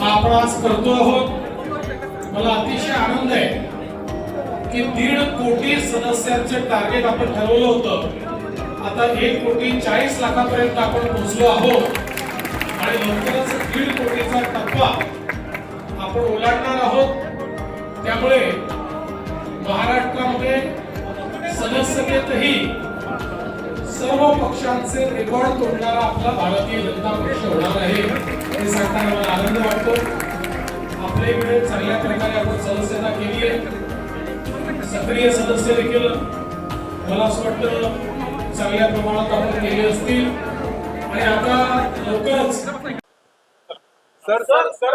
आपण आज करतो आहोत मला अतिशय आनंद आहे की दीड कोटी सदस्यांचे टार्गेट आपण ठरवलं होतं. आता एक कोटी चाळीस लाखापर्यंत आपण पोहोचलो आहोत. आणि लवकरच दीड कोटीचा टप्पा आपण ओलांडणार आहोत. त्यामुळे महाराष्ट्रामध्ये सदस्यतेतही सर्व पक्षांचे रेकॉर्ड तोडणारा आपला भारतीय जनता पक्ष होणार आहे हे सांगताना मला आनंद वाटतो आपल्या वेळ चांगल्या प्रकारे आपण सदस्यता केली आहे सक्रिय सदस्य देखील मला असं वाटतं चांगल्या प्रमाणात आपण केले असतील आणि आता लवकरच sir sir sir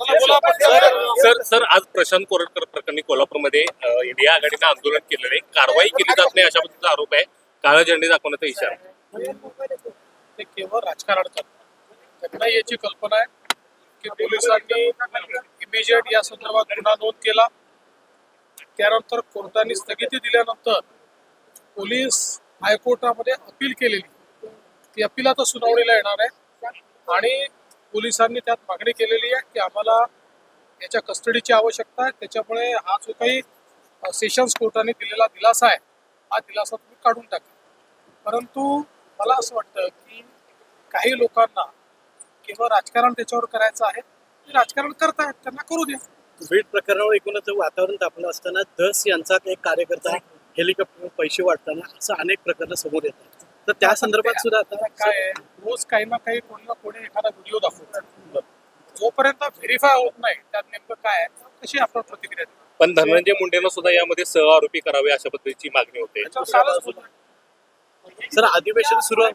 sir sir sir आज प्रशांत कोरटकर प्रकरणी कोल्हापूरमध्ये इंडिया आघाडीनं आंदोलन केलेलं आहे. कारवाई केली जात नाही अशा पद्धतीचा आरोप आहे. काळा झेंडे दाखवण्याचा इशारा. ते केवळ राजकारण करतात त्यांना याची कल्पना आहे की पोलिसांनी इमिजिएट या संदर्भात गुन्हा नोंद केला. त्यानंतर कोर्टाने स्थगिती दिल्यानंतर पोलीस हायकोर्टामध्ये अपील केलेली. ती अपील आता सुनावणीला येणार आहे. आणि पोलिसांनी त्यात मागणी केलेली आहे की आम्हाला याच्या कस्टडीची आवश्यकता आहे. त्याच्यामुळे हा जो काही सेशन्स कोर्टाने दिलेला दिलासा आहे हा दिलासा तुम्ही काढून टाका. परंतु मला असं वाटतं की काही लोकांना किंवा राजकारण त्याच्यावर करायचं आहे ते राजकारण करतायत त्यांना करू द्या. बीड प्रकरणावर एकूणच वातावरण तापलं असताना दस यांचा एक कार्यकर्ता हेलिकॉप्टर पैसे वाटताना असं अनेक प्रकरणं समोर येतात तर त्या संदर्भात सुद्धा आता काय आहे, रोज काही ना काही कोणी ना कोणी एखादा व्हिडिओ दाखवतो जोपर्यंत व्हेरीफाय होत नाही त्यात नेमकं काय आहे कशी आपण प्रतिक्रिया देऊ पण धनंजय मुंडेनं सुद्धा यामध्ये सह आरोपी करावे अशा पद्धतीची मागणी होते त्याच्यावर कालच बोलतोय. सर अधिवेशन सुरू आहे